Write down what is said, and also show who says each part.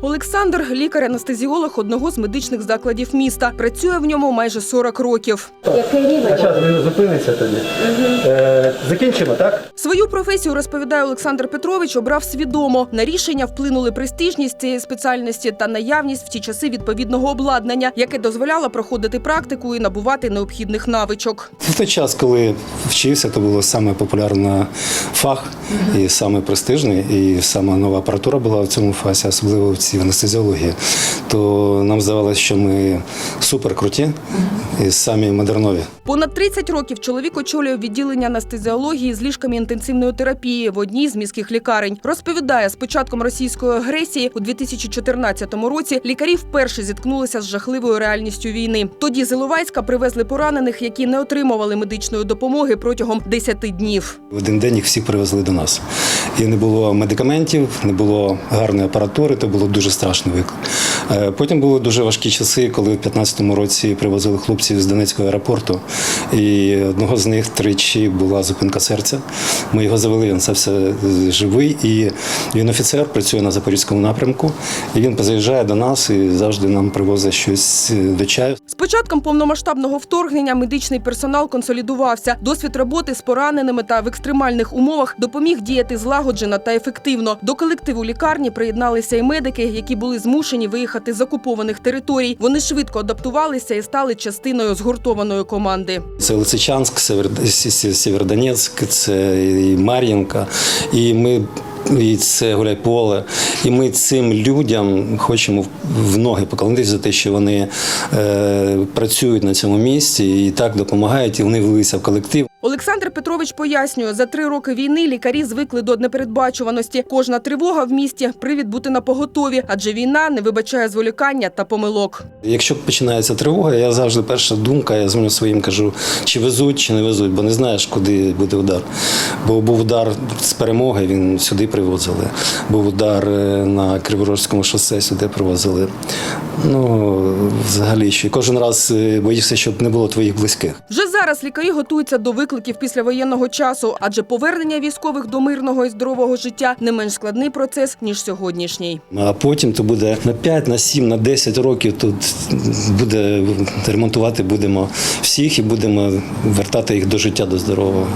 Speaker 1: Олександр лікар-анестезіолог одного з медичних закладів міста. Працює в ньому майже 40 років.
Speaker 2: Який
Speaker 3: А
Speaker 2: рівень?
Speaker 3: зараз він зупиниться тоді. Е, закінчимо, так?
Speaker 1: Свою професію розповідає Олександр Петрович. Обрав свідомо. На рішення вплинули престижність цієї спеціальності та наявність в ті часи відповідного обладнання, яке дозволяло проходити практику і набувати необхідних навичок.
Speaker 4: В той час, коли вчився, то було саме популярний фах і саме престижний, і саме нова апаратура була в цьому фасі, особливо в цій анестезіології. То нам здавалося, що ми супер круті і самі модернові.
Speaker 1: Понад 30 років чоловік очолює відділення анестезіології з ліжками інтенсивної терапії в одній з міських лікарень. Розповідає, з початком російської агресії у 2014 році лікарі вперше зіткнулися з жахливою реальністю війни. Тоді з Іловайська привезли поранених, які не отримували медичної допомоги протягом 10 днів.
Speaker 4: В один день їх всіх привезли до нас. І не було медикаментів, не було гарної апаратури, то було дуже страшний виклик. Е, Потім були дуже важкі часи, коли в 15-му році привозили хлопців з Донецького аеропорту. І одного з них тричі була зупинка серця. Ми його завели, він все живий. І він офіцер, працює на Запорізькому напрямку. І він заїжджає до нас і завжди нам привозить щось до чаю.
Speaker 1: З початком повномасштабного вторгнення медичний персонал консолідувався. Досвід роботи з пораненими та в екстремальних умовах допоміг діяти злагоджено та ефективно. До колективу лікарні приєдналися і медики, які були змушені виїхати з окупованих територій. Вони швидко адаптувалися і стали частиною згуртованої команди.
Speaker 4: Це Лисичанськ, Сєвєродонецьк, це і Мар'їнка, і ми. І це Гуляйполе. І ми цим людям хочемо в ноги поклонитися за те, що вони е, працюють на цьому місці і так допомагають, і вони влилися в колектив.
Speaker 1: Олександр Петрович пояснює, за три роки війни лікарі звикли до непередбачуваності. Кожна тривога в місті привід бути на поготові, адже війна не вибачає зволікання та помилок.
Speaker 4: Якщо починається тривога, я завжди перша думка, я дзвоню своїм, кажу, чи везуть, чи не везуть, бо не знаєш, куди буде удар. Бо був удар з перемоги, він сюди привозили. Був удар е, на Криворожському шосе, сюди привозили. Ну, взагалі, що кожен раз е, боїшся, щоб не було твоїх близьких.
Speaker 1: Вже зараз лікарі готуються до викликів після воєнного часу, адже повернення військових до мирного і здорового життя не менш складний процес ніж сьогоднішній.
Speaker 4: А потім то буде на 5, на 7, на 10 років тут буде ремонтувати будемо всіх і будемо вертати їх до життя, до здорового.